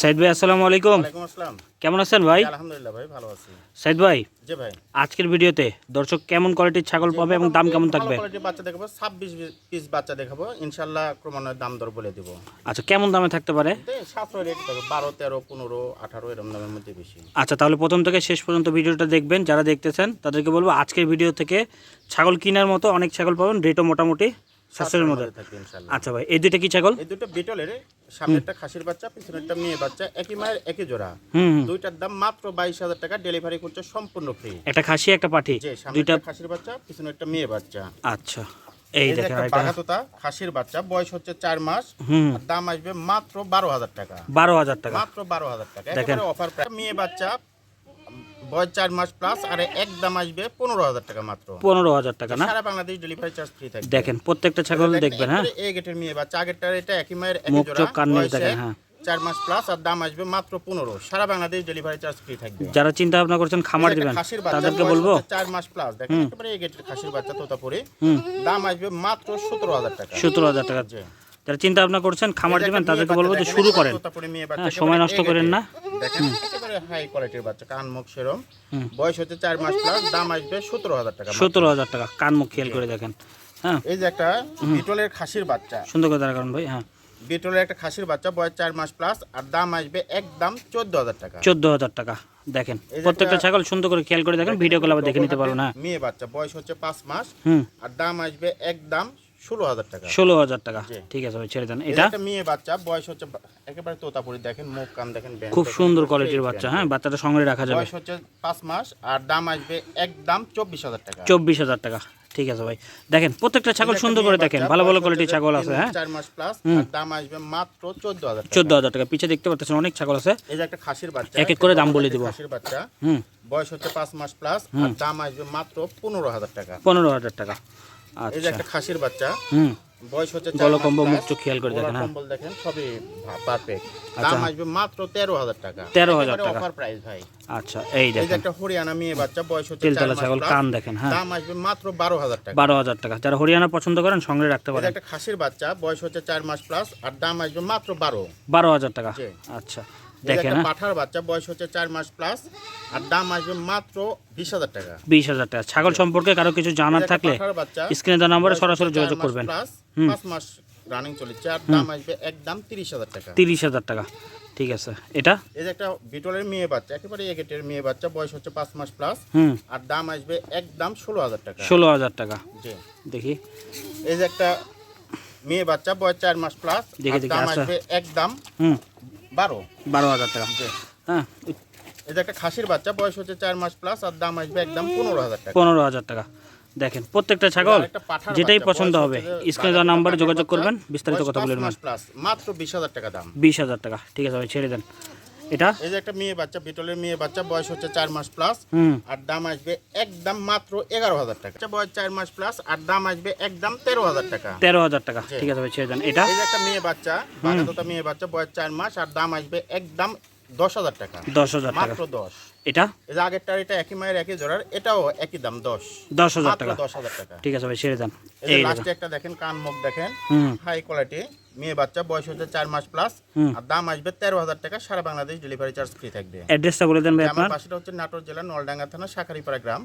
সাইদ ভাই আসসালামু আলাইকুম। আসসালাম। কেমন আছেন ভাই? আলহামদুলিল্লাহ ভাই ভালো আছি। সাইদ ভাই জি ভাই। আজকের ভিডিওতে দর্শক কেমন কোয়ালিটির ছাগল পাবে এবং দাম কেমন থাকবে? বাচ্চা দেখাবো ছাব্বিশ পিস বাচ্চা দেখাবো ইনশাল্লাহ ক্রমান্বয়ে দাম দর বলে দিব। আচ্ছা কেমন দামে থাকতে পারে? সাতশো রেট থাকবে বারো তেরো পনেরো আঠারো এরকম দামের মধ্যে বেশি। আচ্ছা তাহলে প্রথম থেকে শেষ পর্যন্ত ভিডিওটা দেখবেন যারা দেখতেছেন তাদেরকে বলব আজকের ভিডিও থেকে ছাগল কেনার মতো অনেক ছাগল পাবেন রেটও মোটামুটি সাশ্রয়ের মধ্যে থাকবে ইনশাল্লাহ আচ্ছা ভাই এই দুইটা কি ছাগল? এই দুটো বিটলের সামনে একটা খাসির বাচ্চা পিছনে একটা মেয়ে বাচ্চা একই মায়ের একই জোড়া। দুইটার দাম মাত্র বাইশ হাজার টাকা ডেলিভারি করছে সম্পূর্ণ ফ্রি। একটা খাসি একটা সামনে দুইটা একটা খাসির বাচ্চা পিছনে একটা মেয়ে বাচ্চা। আচ্ছা এই দেখেন একটা এটা বাঘাতোতা খাসির বাচ্চা বয়স হচ্ছে চার মাস হুম। দাম আসবে মাত্র বারো হাজার টাকা। বারো হাজার টাকা। মাত্র বারো হাজার টাকা। দেখেন। একেবারে অফার প্রাইস মেয়ে বাচ্চা বয়স চার মাস প্লাস আর একদম আসবে পনেরো হাজার টাকা মাত্র। পনেরো হাজার টাকা না? সারা বাংলাদেশ ডেলিভারি চার্জ ফ্রি থাকবে। দেখেন প্রত্যেকটা ছাগল দেখবেন হ্যাঁ? এই গেটের মেয়ে বাচ্চা আগেরটার এটা একই মায়ের মুখ জোড়া দেখেন, হ্যাঁ। চার মাস প্লাস আর দাম আসবে মাত্র পনেরো। সারা বাংলাদেশ ডেলিভারি চার্জ ফ্রি থাকবে। যারা চিন্তা ভাবনা করছেন খামার দিবেন খাসির তাদেরকে বলব। চার মাস প্লাস দেখেন একেবারে এই গেটের খাসির বাচ্চা তোতাপুরি। দাম আসবে মাত্র সতেরো হাজার টাকা। সতেরো হাজার টাকা। যারা চিন্তা ভাবনা করছেন খামার দিবেন তাদেরকে বলব যে শুরু করেন। তোতাপুরি মেয়ে বাচ্চা, হ্যাঁ, সময় নষ্ট করেন না। দেখেন একেবারে হাই কোয়ালিটির বাচ্চা কান মুখ সেরম বয়স হচ্ছে চার মাস প্লাস দাম আসবে সতেরো হাজার টাকা সতেরো হাজার টাকা কান মুখ খেয়াল করে দেখেন। হ্যাঁ। এই যে একটা বিটলের খাসির বাচ্চা। সুন্দর দাঁড়া কারণ ভাই হ্যাঁ। বিটলের একটা খাসির বাচ্চা বয়স চার মাস প্লাস আর দাম আসবে একদম চোদ্দ হাজার টাকা। চোদ্দ হাজার টাকা দেখেন। প্রত্যেকটা ছাগল সুন্দর করে খেয়াল করে দেখেন ভিডিও কল আবার দেখে নিতে পারো না। মেয়ে বাচ্চা বয়স হচ্ছে পাঁচ মাস আর দাম আসবে একদম ষোলো হাজার টাকা। ষোলো হাজার টাকা। ঠিক আছে ভাই ছেড়ে দেন। এটা? মেয়ে বাচ্চা বয়স হচ্ছে একেবারে তোতাপুরি দেখেন মুখ কান দেখেন খুব সুন্দর কোয়ালিটির বাচ্চা হ্যাঁ? বাচ্চাটা সঙ্গে রাখা যাবে। বয়স হচ্ছে পাঁচ মাস আর দাম আসবে একদম চব্বিশ হাজার টাকা। চব্বিশ হাজার টাকা। ঠিক আছে ভাই। দেখেন প্রত্যেকটা ছাগল সুন্দর করে দেখেন। ভালো ভালো কোয়ালিটির ছাগল আছে হ্যাঁ? চার মাস প্লাস দাম আসবে মাত্র চোদ্দ হাজার টাকা। চোদ্দ হাজার টাকা। পিছে দেখতে পাচ্ছেন অনেক ছাগল আছে। এই যে একটা খাসির বাচ্চা এক এক করে দাম বলে দিব। খাসির বাচ্চা হুম। বয়স হচ্ছে পাঁচ মাস প্লাস আর দাম আসবে মাত্র পনেরো হাজার টাকা। পনেরো হাজার টাকা। এই যে আচ্ছা। একটা খাসির বাচ্চা। হুম। বয়স হচ্ছে গলকম্ব মুখ খেয়াল করে দেখেন হ্যাঁ। কম্বল দেখেন সবই পারফেক্ট আচ্ছা। দাম আসবে মাত্র তেরো হাজার টাকা। 13,000 টাকা। অফার প্রাইস ভাই। আচ্ছা এই দেখেন। একটা হরিয়ানা মেয়ে বাচ্চা বয়স হচ্ছে তেলতলা ছাগল কান দেখেন হ্যাঁ। দাম আসবে মাত্র বারো হাজার টাকা। বারো হাজার টাকা। যারা হরিয়ানা পছন্দ করেন সঙ্গে রাখতে পারেন। একটা খাসির বাচ্চা বয়স হচ্ছে চার মাস প্লাস আর দাম আসবে মাত্র বারো। বারো হাজার টাকা। আচ্ছা। দেখেন হ্যাঁ। পাঠার বাচ্চা বয়স হচ্ছে চার মাস প্লাস আর দাম আসবে মাত্র বিশ হাজার টাকা। বিশ হাজার টাকা। ছাগল সম্পর্কে কারও কিছু জানার থাকলে স্ক্রিনে দেওয়া নাম্বারে সরাসরি যোগাযোগ করবেন। পাঁচ মাস রানিং চলেছে আর দাম আসবে একদম তিরিশ হাজার টাকা। তিরিশ হাজার টাকা। ঠিক আছে। এটা? এই যে একটা বিটলের মেয়ে বাচ্চা একেবারে এগেটের মেয়ে বাচ্চা বয়স হচ্ছে পাঁচ মাস প্লাস আর দাম আসবে একদম ষোলো হাজার টাকা। ষোলো হাজার টাকা। জি। দেখি। এই যে একটা মেয়ে বাচ্চা বয়স চার মাস প্লাস দাম আচ্ছা। আসবে একদম বারো? বারো হাজার টাকা। হ্যাঁ। এটা একটা খাসির বাচ্চা বয়স হচ্ছে চার মাস প্লাস আর দাম আসবে একদম পনেরো হাজার টাকা। পনেরো হাজার টাকা। দেখেন প্রত্যেকটা ছাগল যেটাই পছন্দ হবে স্ক্রিনে দেওয়া নাম্বারে যোগাযোগ করবেন বিস্তারিত কথা বলে মাস প্লাস মাত্র বিশ হাজার টাকা দাম। বিশ হাজার টাকা ঠিক আছে ভাই ছেড়ে দেন। এটা? এই যে একটা মেয়ে বাচ্চা বিটলের মেয়ে বাচ্চা বয়স হচ্ছে চার মাস প্লাস আর দাম আসবে একদম মাত্র এগারো হাজার টাকা। বয়স চার মাস প্লাস আর দাম আসবে একদম তেরো হাজার টাকা। তেরো হাজার টাকা। ঠিক আছে ভাই ছেড়ে দেন। এটা? এই যে একটা মেয়ে বাচ্চা মেয়ে বাচ্চা বয়স চার মাস আর দাম আসবে একদম দশ হাজার টাকা। দশ হাজার মাত্র দশ। এটা? এই যে আগেরটার এটা একই মায়ের একই জোড়ার এটাও একই দাম দশ। দশ হাজার টাকা। দশ হাজার টাকা। ঠিক আছে ভাই ছেড়ে দেন এই দেখেন। লাস্টে একটা দেখেন কান মুখ দেখেন। হাই কোয়ালিটি মেয়ে বাচ্চা বয়স হচ্ছে চার মাস প্লাস আর দাম আসবে তেরো হাজার টাকা সারা বাংলাদেশ ডেলিভারি চার্জ ফ্রি থাকবে। অ্যাড্রেসটা বলে দেন ভাই আমার আপনার। পাশেটা হচ্ছে নাটোর জেলা নলডাঙ্গা থানা শাকারিপাড়া গ্রাম।